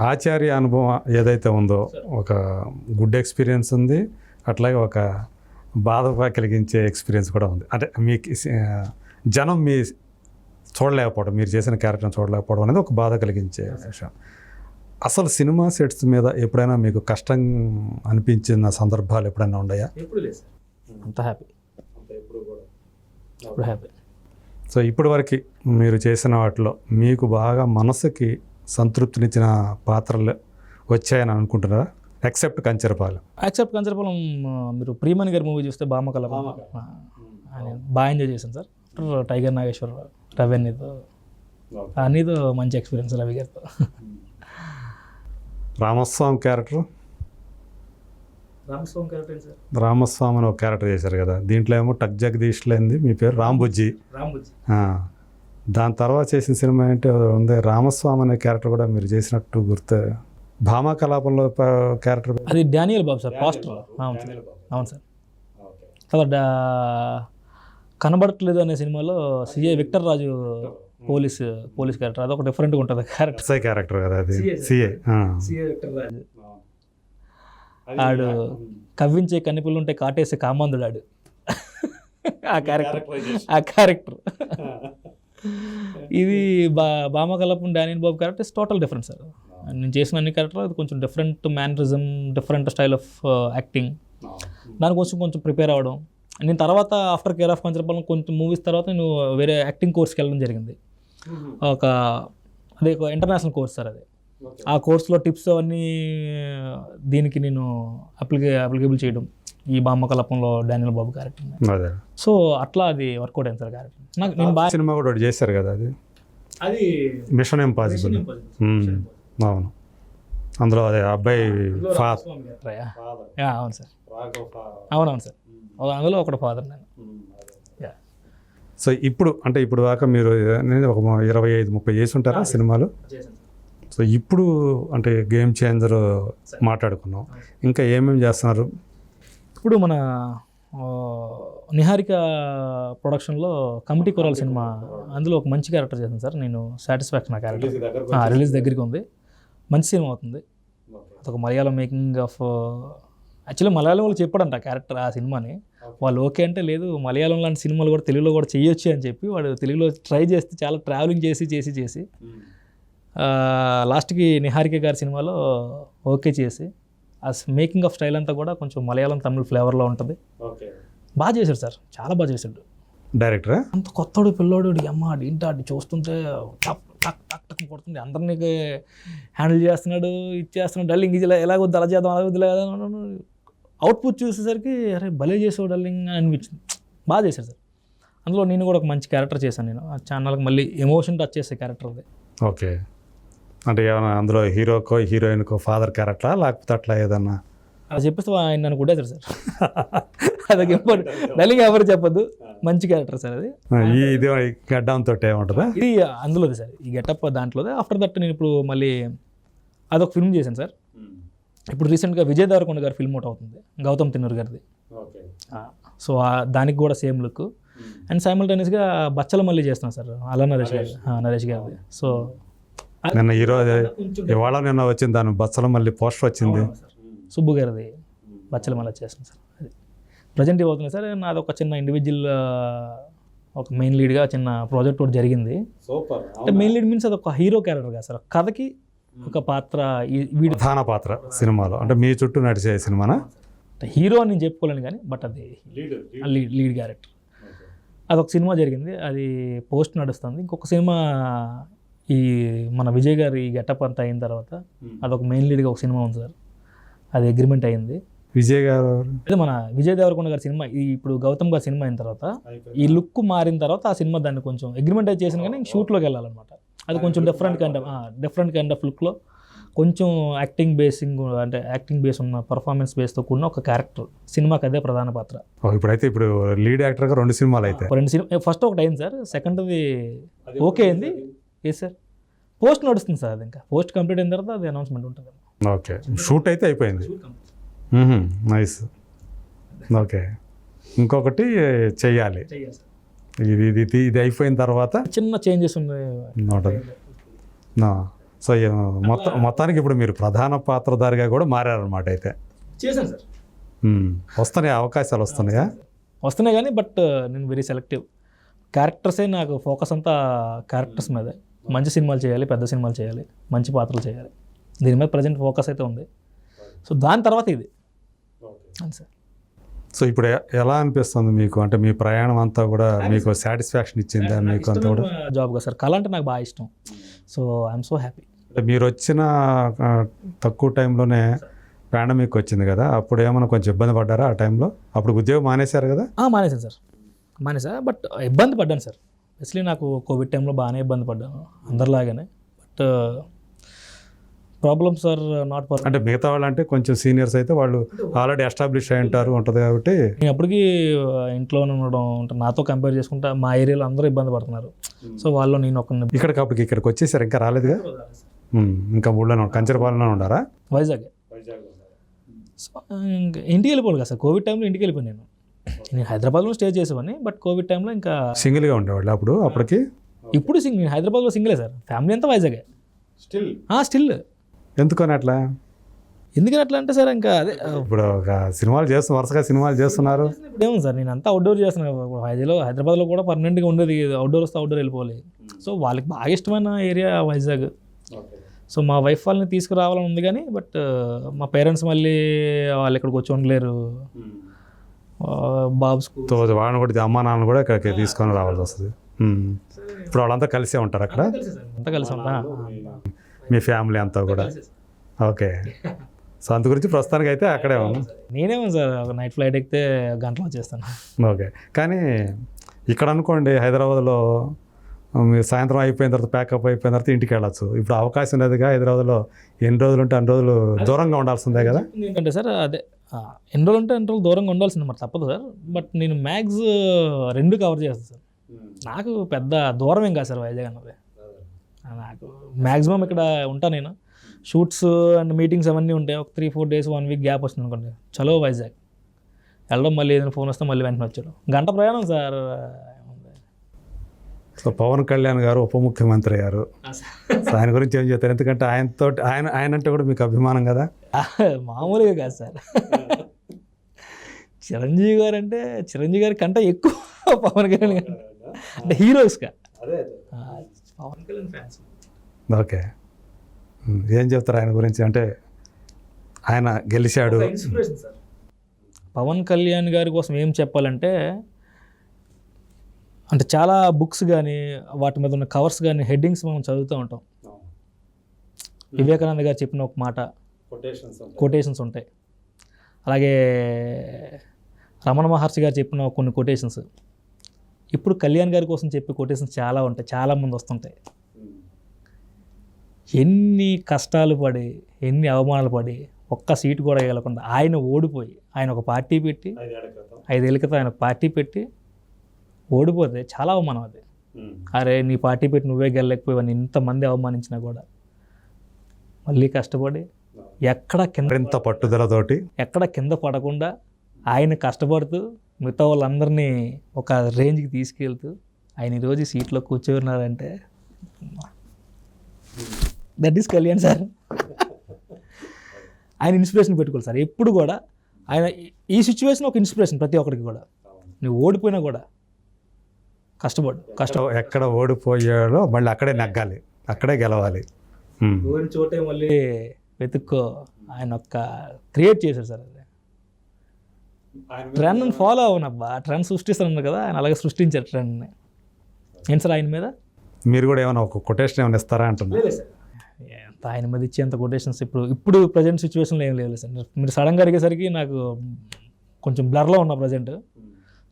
ఆచార్య అనుభవం ఏదైతే ఉందో ఒక గుడ్ ఎక్స్పీరియన్స్ ఉంది. అట్లాగే ఒక బాధ కలిగించే ఎక్స్పీరియన్స్ కూడా ఉంది. అంటే మీకు ఆ, జనం మీ చూడలేకపోవడం మీరు చేసిన క్యారెక్టర్ని చూడలేకపోవడం అనేది ఒక బాధ కలిగించే విషయం. అసలు సినిమా సెట్స్ మీద ఎప్పుడైనా మీకు కష్టం అనిపించిన సందర్భాలు ఎప్పుడైనా ఉన్నాయా? ఎప్పుడు లేదు సార్ అంత హ్యాపీ హ్యాపీ సో ఇప్పటి వరకు మీరు చేసిన వాటిలో మీకు బాగా మనసుకి సంతృప్తినిచ్చిన పాత్రలు వచ్చాయని అనుకుంటున్నారా? ఎక్సెప్ట్ కంచరపాలు. యాక్సెప్ట్ కంచరపాలెం మీరు ప్రియమణి గారి మూవీ చూస్తే బామకల ఆయన బాగా ఎంజాయ్ చేశాను సార్. టైగర్ నాగేశ్వర రవి అన్నీతో అన్నీతో మంచి ఎక్స్పీరియన్స్ రవి గారితో. Ramaswamy character Ramaswamy character sir? Ramaswamy అని ఒక క్యారెక్టర్ చేశారు కదా. దీంట్లో ఏమో టక్ జగదీష్ లేనిది మీ పేరు రాంబుజ్జి. రాంబుజ్జి. దాని తర్వాత చేసిన సినిమా ఏంటి? ఉంది. రామస్వామి అనే క్యారెక్టర్ కూడా మీరు చేసినట్టు గుర్తు భామా కలాపంలో క్యారెక్టర్ అది డానియల్ బాబు సార్ పాస్టర్ అవును సార్. అవును సార్. తర్వాత కనబడట్లేదు అనే సినిమాలో CI Victor Raju police police character అదొక డిఫరెంట్గా ఉంటుంది క్యారెక్టర్ ఎస్ఐ క్యారెక్టర్ కదా అది? CI CI Victor Raju. ఆడు కవ్వించే కన్నిపిల్లు ఉంటే కాటేసే కామాంధుడు ఆడు. ఆ క్యారెక్టర్ ఆ క్యారెక్టర్ ఇది బా Bhamakalapam Daniel Babu character is total different sir నేను చేసిన అన్ని క్యారెక్టర్ అది కొంచెం different mannerism different style of acting దాని కోసం కొంచెం ప్రిపేర్ అవ్వడం నేను తర్వాత ఆఫ్టర్ కేర్ ఆఫ్ కంచరపాలెం కొంచెం మూవీస్ తర్వాత నేను వేరే యాక్టింగ్ కోర్స్కి వెళ్ళడం జరిగింది. ఒక అదే ఒక ఇంటర్నేషనల్ కోర్స్ సార్ అది. ఆ కోర్సులో టిప్స్ అవన్నీ దీనికి నేను అప్లికే అప్లికేబుల్ చేయడం. ఈ బామ్మ కలపంలో డానియల్ బాబు క్యారెక్టర్ సో అట్లా అది వర్కౌట్ అయింది సార్ క్యారెక్టర్ నాకు నేను బాగా సినిమా కూడా ఒకటి చేశారు కదా అది? అది మిషన్ ఇంపాసిబుల్ అవును. అందులో అదే అబ్బాయి అవును సార్. అవునవును సార్. అందులో ఒకటి ఫాదర్ నేను. సో ఇప్పుడు అంటే ఇప్పుడు దాకా మీరు ఒక ఇరవై ఐదు ముప్పై చేసి ఉంటారా సినిమాలు? సో ఇప్పుడు అంటే గేమ్ చేంజర్ మాట్లాడుకున్నాం. ఇంకా ఏమేమి చేస్తున్నారు? ఇప్పుడు మన నిహారిక ప్రొడక్షన్లో కమిటీ కొరాల సినిమా అందులో ఒక మంచి క్యారెక్టర్ చేశాను సార్. నేను సాటిస్ఫాక్షన్ ఆ క్యారెక్టర్. రిలీజ్ దగ్గరికి ఉంది. మంచి సినిమా అవుతుంది. అదొక Malayalam making of actually Malayalam వాళ్ళు చెప్పాడంట ఆ క్యారెక్టర్ ఆ సినిమాని. వాళ్ళు ఓకే అంటే లేదు మలయాళం లాంటి సినిమాలు కూడా తెలుగులో కూడా చేయొచ్చు అని చెప్పి వాడు తెలుగులో ట్రై చేస్తే చాలా ట్రావెలింగ్ చేసి చేసి చేసి లాస్ట్కి నిహారిక గారి సినిమాలో ఓకే చేసి ఆ మేకింగ్ ఆఫ్ స్టైల్ అంతా కూడా కొంచెం మలయాళం తమిళ ఫ్లేవర్లో ఉంటుంది. బాగా చేశాడు సార్. చాలా బాగా చేశాడు. డైరెక్టరా? అంత కొత్తోడు పిల్లోడు అమ్మ ఆడు ఏంటి ఆడు చూస్తుంటే టక్ టక్ టక్ టక్ కొడుతుంది. అందరినీ హ్యాండిల్ చేస్తున్నాడు ఇచ్చేస్తున్నాడు డల్లింగ్ ఇది ఇలా- ఎలాగొద్దు అలా చేద్దాం అలా ఇలా అవుట్పుట్ చూసేసరికి అరే భలే చేసావు డల్లింగ్ అని అనిపించింది. బాగా చేశాడు సార్. అందులో నేను కూడా ఒక మంచి క్యారెక్టర్ చేశాను నేను. ఆ ఛానల్కి మళ్ళీ ఎమోషన్ టచ్ చేసే క్యారెక్టర్ అది. ఓకే. అంటే ఏమైనా అందులో హీరోకో హీరోయిన్కో ఫాదర్ క్యారెక్టరా లేకపోతే అట్లా ఏదన్నా? అలా చెప్పేస్తే ఆయన నన్ను కొట్టేశారు సార్. అదొక ఇంపార్టెంట్ డల్లింగ్ ఎవరు చెప్పొద్దు. మంచి క్యారెక్టర్ సార్ అది. ఈ ఇది గడ్డంతో ఏముంటుందా? ఇది అందులోది సార్. ఈ గెటప్ దాంట్లోదే. ఆఫ్టర్ దట్ నేను ఇప్పుడు మళ్ళీ అదొక ఫిల్మ్ చేశాను సార్. ఇప్పుడు రీసెంట్గా విజయ్ దేవరకొండ గారి ఫిల్మ్ ఒకటి అవుతుంది. గౌతమ్ తిన్నూర్ గారిది. సో ఆ- దానికి కూడా సేమ్ లుక్ అండ్ సైమల్టేనియస్గా బచ్చల మళ్ళీ చేస్తున్నాను సార్. అలా నరేష్ గారి. నరేష్. గారిది. సో నిన్న ఈరోజు ఇవాళ నిన్న వచ్చింది దాని బస్సలో మళ్ళీ పోస్టర్ వచ్చింది. సుబ్బు గారిది బచ్చల మళ్ళీ చేస్తున్నాను సార్. అది ప్రజెంట్ అవుతుంది సార్. నాది ఒక చిన్న ఇండివిజువల్ ఒక మెయిన్ లీడ్గా చిన్న ప్రాజెక్ట్ ఒకటి జరిగింది. సూపర్. అంటే మెయిన్ లీడ్ మీన్స్ అది ఒక హీరో క్యారెక్టర్ కదా సార్. కథకి ఒక పాత్ర ప్రధాన పాత్ర సినిమాలో. అంటే మీ చుట్టూ నడిచే సినిమానా? హీరో అని నేను చెప్పుకోలేను కానీ బట్ అది లీడ్ లీడ్ క్యారెక్టర్ అదొక సినిమా జరిగింది. అది పోస్ట్ నడుస్తుంది. ఇంకొక సినిమా ఈ మన విజయ్ గారి గెటప్ అంతా అయిన తర్వాత అదొక మెయిన్ లీడ్గా ఒక సినిమా ఉంది సార్. అది అగ్రిమెంట్ అయింది. విజయ్ గారు? అదే మన విజయ్ దేవరకొండ గారి సినిమా ఈ ఇప్పుడు గౌతమ్ గారి సినిమా అయిన తర్వాత ఈ లుక్ మారిన తర్వాత ఆ సినిమా దాన్ని కొంచెం అగ్రిమెంట్ అయితే చేసిన కానీ షూట్లోకి వెళ్ళాలన్నమాట. అది కొంచెం different kind of different kind of లుక్లో కొంచెం యాక్టింగ్ బేసింగ్ అంటే యాక్టింగ్ బేస్ ఉన్న పర్ఫార్మెన్స్ బేస్తో కూడిన ఒక క్యారెక్టర్ సినిమాకి అదే ప్రధాన పాత్ర. ఇప్పుడైతే ఇప్పుడు లీడ్ యాక్టర్గా రెండు సినిమాలు అయితే. రెండు సినిమా ఫస్ట్ ఒకటి అయింది సార్. సెకండ్ది ఓకే అయింది. ఏ సార్ పోస్ట్ నడుస్తుంది సార్ అది ఇంకా. పోస్ట్ కంప్లీట్ అయిన తర్వాత అది అనౌన్స్మెంట్ ఉంటుంది ఓకే షూట్ అయితే అయిపోయింది. నైస్ ఓకే ఇంకొకటి చెయ్యాలి. ఇది ఇది ఇది అయిపోయిన తర్వాత చిన్న చేంజెస్ ఉన్నాయి. సో మొత్తం మొత్తానికి ఇప్పుడు మీరు ప్రధాన పాత్రధారిగా కూడా మారారనమాట అయితే. చేశాను సార్. వస్తున్నాయా? అవకాశాలు వస్తున్నాయా? వస్తున్నాయి కానీ బట్ నేను వెరీ సెలెక్టివ్ క్యారెక్టర్సే నాకు ఫోకస్ అంతా క్యారెక్టర్స్ మీదే. మంచి సినిమాలు చేయాలి పెద్ద సినిమాలు చేయాలి మంచి పాత్రలు చేయాలి. దీని మీద ప్రజెంట్ ఫోకస్ అయితే ఉంది. సో దాని తర్వాత ఇది. అంతే సార్ సో ఇప్పుడు ఎలా అనిపిస్తుంది మీకు? అంటే మీ ప్రయాణం అంతా కూడా మీకు సాటిస్ఫాక్షన్ ఇచ్చిందా? మీకు అంతా కూడా? జాబ్ కదా సార్ కళ అంటే నాకు బాగా ఇష్టం. సో ఐఎమ్ సో హ్యాపీ అంటే మీరు వచ్చిన తక్కువ టైంలోనే పాండమిక్ వచ్చింది కదా? అప్పుడు ఏమైనా కొంచెం ఇబ్బంది పడ్డారా ఆ టైంలో? అప్పుడు ఉద్యోగం మానేశారు కదా? మానేసాను సార్ మానేసా బట్ ఇబ్బంది పడ్డాను సార్ ఎస్లీ నాకు కోవిడ్ టైంలో బాగానే ఇబ్బంది పడ్డాను అందరిలాగానే. But problems are not per అంటే మిగతా వాళ్ళు అంటే కొంచెం సీనియర్స్ అయితే వాళ్ళు ఆల్రెడీ ఎస్టాబ్లిష్ అయి ఉంటారు ఉంటుంది కాబట్టి. నేను అప్పటికి ఇంట్లోనే ఉండడం అంటే నాతో కంపేర్ చేసుకుంటే మా ఏరియాలో అందరూ ఇబ్బంది పడుతున్నారు. సో వాళ్ళు నేను ఒక ఇక్కడికి అప్పటికి ఇక్కడికి వచ్చేసారు ఇంకా రాలేదుగా? ఇంకా ఊళ్ళోనే కంచరపాలెంలో ఉండారా? వైజాగ్. సో ఇంటికి వెళ్ళిపోవాలి కదా సార్? కోవిడ్ టైంలో ఇంటికి వెళ్ళిపోయాను నేను. నేను హైదరాబాద్లో స్టే చేసేవాడిని బట్ కోవిడ్ టైంలో ఇంకా సింగిల్గా ఉండేవాళ్ళు అప్పుడు అప్పటికి? ఇప్పుడు సింగ్ నేను హైదరాబాద్లో సింగిలే సార్. ఫ్యామిలీ అంతా వైజాగే. స్టిల్? స్టిల్. ఎందుకని అట్లా? ఎందుకని అట్లా అంటే సార్ ఇంకా అదే ఇప్పుడు ఒక సినిమాలు చేస్తు వరుసగా సినిమాలు చేస్తున్నారు. ఇప్పుడు ఏముంది సార్ నేను అంతా అవుట్డోర్ చేస్తున్నాను ఇప్పుడు హైదరాబాద్లో కూడా పర్మనెంట్గా ఉండేది అవుట్డోర్ వస్తే అవుట్డోర్ వెళ్ళిపోవాలి. సో వాళ్ళకి బాగా ఇష్టమైన ఏరియా వైజాగ్. సో మా వైఫ్ వాళ్ళని తీసుకురావాలని ఉంది కానీ బట్ మా పేరెంట్స్ మళ్ళీ వాళ్ళు ఇక్కడికి వచ్చి ఉండలేరు. ఆ, బాబు స్కూల్. తో వాళ్ళని కూడా అమ్మా నాన్న కూడా ఇక్కడికి తీసుకొని రావాల్సి వస్తుంది. ఇప్పుడు వాళ్ళంతా కలిసే ఉంటారు అక్కడ? అంతా కలిసి ఉంటా మీ ఫ్యామిలీ అంతా కూడా. ఓకే. సో అందు గురించి ప్రస్తుతానికి అయితే అక్కడే ఉన్నాం. నేనేమో సార్ ఒక నైట్ ఫ్లైట్ ఎక్కితే గంటలో వచ్చేస్తాను. ఓకే. కానీ ఇక్కడ అనుకోండి హైదరాబాద్లో మీరు సాయంత్రం అయిపోయిన తర్వాత ప్యాకప్ అయిపోయిన తర్వాత ఇంటికి వెళ్ళచ్చు. ఇప్పుడు అవకాశం లేదుగా హైదరాబాద్లో ఎన్ని రోజులు ఉంటే అన్ని రోజులు దూరంగా ఉండాల్సిందే కదా? ఏంటంటే సార్ అదే ఎన్ని రోజులు ఉంటే ఎన్ని రోజులు దూరంగా ఉండాల్సింది మరి తప్పదు సార్. బట్ నేను మ్యాక్స్ రెండు కవర్ చేస్తాను సార్. నాకు పెద్ద దూరం ఏం కాదు సార్ వైజాగ్ అన్నది. నాకు మ్యాక్సిమం ఇక్కడ ఉంటా నేను. షూట్స్ అండ్ మీటింగ్స్ అవన్నీ ఉంటాయి. ఒక three four days one week gap వస్తుంది అనుకోండి. చలో వైజాగ్. వెళ్ళడం మళ్ళీ ఏదైనా ఫోన్ వస్తే మళ్ళీ వెంటనే వచ్చాడు గంట ప్రయాణం సార్. సో పవన్ కళ్యాణ్ గారు ఉప ముఖ్యమంత్రి గారు సో ఆయన గురించి ఏం చెప్తారు? ఎందుకంటే ఆయనతో ఆయన ఆయన అంటే కూడా మీకు అభిమానం కదా? మామూలుగా కాదు సార్. చిరంజీవి గారు అంటే చిరంజీవి గారి కంటే ఎక్కువ పవన్ కళ్యాణ్ గారు. అంటే హీరోస్గా పవన్ కళ్యాణ్ ఫ్యాన్స్. ఓకే. ఏం చెప్తారు ఆయన గురించి? అంటే ఆయన గెలిచాడు. Inspiration sir. పవన్ కళ్యాణ్ గారి కోసం ఏం చెప్పాలంటే అంటే చాలా బుక్స్ కానీ వాటి మీద ఉన్న కవర్స్ కానీ హెడ్డింగ్స్ మనం చదువుతూ ఉంటాం. వివేకానంద గారు చెప్పిన ఒక మాట కొటేషన్స్ ఉంటాయి. అలాగే రమణ మహర్షి గారు చెప్పిన కొన్ని కొటేషన్స్ ఇప్పుడు కళ్యాణ్ గారి కోసం చెప్పే కొటేషన్స్ చాలా ఉంటాయి చాలా మంది వస్తుంటాయి. ఎన్ని కష్టాలు పడి ఎన్ని అవమానాలు పడి ఒక్క సీటు కూడా గెలకుండా ఆయన ఓడిపోయి ఆయన ఒక పార్టీ పెట్టి ఐదేళ్ళ క్రితం ఆయన ఒక పార్టీ పెట్టి ఓడిపోతే చాలా అవమానం అది. అరే నీ పార్టీ పెట్టి నువ్వే గెలలేకపోయావని ఇంతమంది అవమానించినా కూడా. మళ్ళీ కష్టపడి ఎక్కడ కింద మరింత పట్టుదలతోటి ఎక్కడ కింద పడకుండా ఆయన కష్టపడుతూ మిగతా వాళ్ళందరినీ ఒక రేంజ్కి తీసుకెళ్తూ ఆయన ఈరోజు సీట్లో కూర్చోన్నారంటే దట్ ఈస్ కళ్యాణ్ సార్. ఆయన ఇన్స్పిరేషన్ పెట్టుకోవాలి సార్. ఎప్పుడు కూడా ఆయన ఈ- ఈ సిచ్యువేషన్ ఒక ఇన్స్పిరేషన్ ప్రతి ఒక్కరికి కూడా. నువ్వు ఓడిపోయినా కూడా కష్టపడు కష్టం ఎక్కడ ఓడిపోయాడో మళ్ళీ అక్కడే నెగ్గాలి అక్కడే గెలవాలి. ఓడిన చోటే మళ్ళీ వెతుక్కో ఆయన ఒక్క క్రియేట్ చేశారు సార్ అది. ట్రెండ్ ఫాలో అవనబ్బా ట్రెండ్ సృష్టిస్తాను కదా ఆయన అలాగే సృష్టించారు ట్రెండ్ని ఏంటి సార్ ఆయన మీద? మీరు కూడా ఏమైనా ఒక కొటేషన్ ఏమైనా ఇస్తారా అంటున్నా? ఎంత ఆయన మీద ఇచ్చేంత కొటేషన్స్ ఇప్పుడు ఇప్పుడు ప్రజెంట్ సిచ్యువేషన్లో ఏం లేదు సార్. మీరు సడన్గా అడిగేసరికి నాకు కొంచెం బ్లర్లో ఉన్నా ప్రజెంట్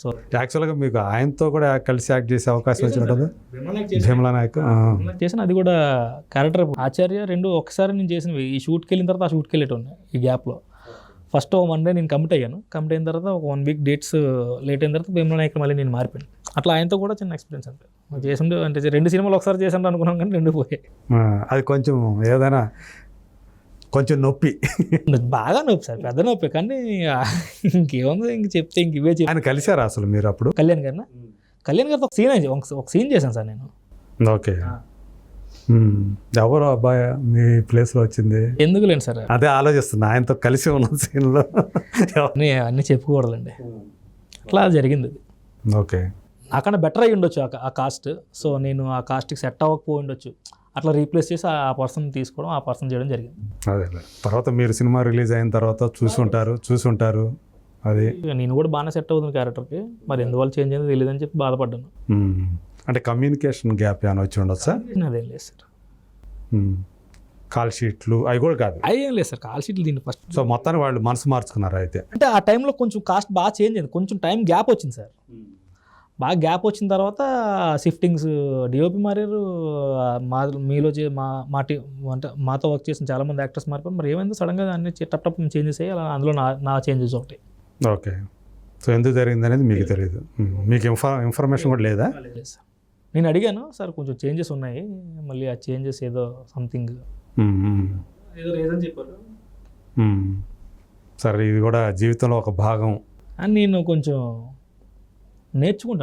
సో యాక్చువల్గా మీకు ఆయనతో కూడా కలిసి యాక్ట్ చేసే అవకాశం వచ్చి ఉంటుంది భీమలా నాయక్. చేసిన అది కూడా క్యారెక్టర్ ఆచార్య రెండు ఒకసారి నేను చేసినవి ఈ షూట్కి వెళ్ళిన తర్వాత ఆ షూట్కి వెళ్ళేటోని ఈ గ్యాప్లో. ఫస్ట్ వన్ డే నేను కమిట్ అయ్యాను. కమిట్ అయిన తర్వాత ఒక వన్ వీక్ డేట్స్ లేట్ అయిన తర్వాత భీమలా నాయక్ మళ్ళీ నేను మారిపోయాను. అట్లా ఆయనతో కూడా చిన్న ఎక్స్పీరియన్స్ అంటే చేసిండు అంటే రెండు సినిమాలు ఒకసారి చేసాను అనుకున్నాను కానీ రెండు పోయాయి. అది కొంచెం ఏదైనా కొంచెం నొప్పి. బాగా నొప్పి సార్ పెద్ద నొప్పి కానీ ఇంకేముంది ఇంక చెప్తే ఇంక ఇవే చెప్పి ఆయన కలిశారా అసలు మీరు అప్పుడు? కళ్యాణ్ గారిన? కళ్యాణ్ గారితో ఒక సీన్ ఒక ఒక సీన్ చేశాను సార్ నేను. ఓకే. ఎవరు అబ్బాయి మీ ప్లేస్లో వచ్చింది? ఎందుకు లేండి సార్? అదే ఆలోచిస్తున్నా ఆయనతో కలిసి ఉన్న సీన్లో. అన్నీ అన్నీ చెప్పుకోకూడదండి అట్లా జరిగింది ఓకే. నాకన్నా బెటర్ అయ్యి ఉండొచ్చు ఆ- ఆ కాస్ట్ సో నేను ఆ కాస్ట్కి సెట్ అవ్వకపోయి ఉండొచ్చు. అట్లా రీప్లేస్ చేసి ఆ పర్సన్ తీసుకోవడం ఆ పర్సన్ చేయడం జరిగింది. అదే తర్వాత మీరు సినిమా రిలీజ్ అయిన తర్వాత చూసి ఉంటారు చూసి ఉంటారు అది ఇక నేను కూడా బాగానే సెట్ అవుతుంది క్యారెక్టర్కి. మరి ఎందువల్ల చేంజ్ అయింది తెలియదని చెప్పి బాధపడ్డాను. అంటే కమ్యూనికేషన్ గ్యాప్ ఏమైనా వచ్చి ఉండొచ్చా? అదేం లేదు సార్. కాల్ షీట్లు అవి కూడా కాదు. అయ్యేం లేదు సార్ కాల్ షీట్లు దీన్ని ఫస్ట్ సో మొత్తానికి వాళ్ళు మనసు మార్చుకున్నారు అయితే? అంటే ఆ టైంలో కొంచెం కాస్ట్ బాగా చేంజ్ అయింది. కొంచెం టైం గ్యాప్ వచ్చింది సార్. బాగా గ్యాప్ వచ్చిన తర్వాత షిఫ్టింగ్స్ డిఓపి మారారు. మా మీలో చే మా మా టీ అంటే మాతో వర్క్ చేసిన చాలామంది యాక్టర్స్ మారిపోయి మరి ఏమైంది? సడన్గా అన్ని టప్ టప్ చేంజెస్ అయ్యి అలా అందులో నా నా చేంజెస్ ఒకటి. ఓకే. సో ఎందుకు జరిగింది అనేది మీకు తెలియదు. మీకు ఇన్ఫా ఇన్ఫర్మేషన్ కూడా లేదా? నేను అడిగాను సార్ కొంచెం చేంజెస్ ఉన్నాయి. మళ్ళీ ఆ చేంజెస్ ఏదో సంథింగ్. ఏదో రీజన్ చెప్పారు. సరే ఇది కూడా జీవితంలో ఒక భాగం. అని నేను కొంచెం నేర్చుకుంటాను.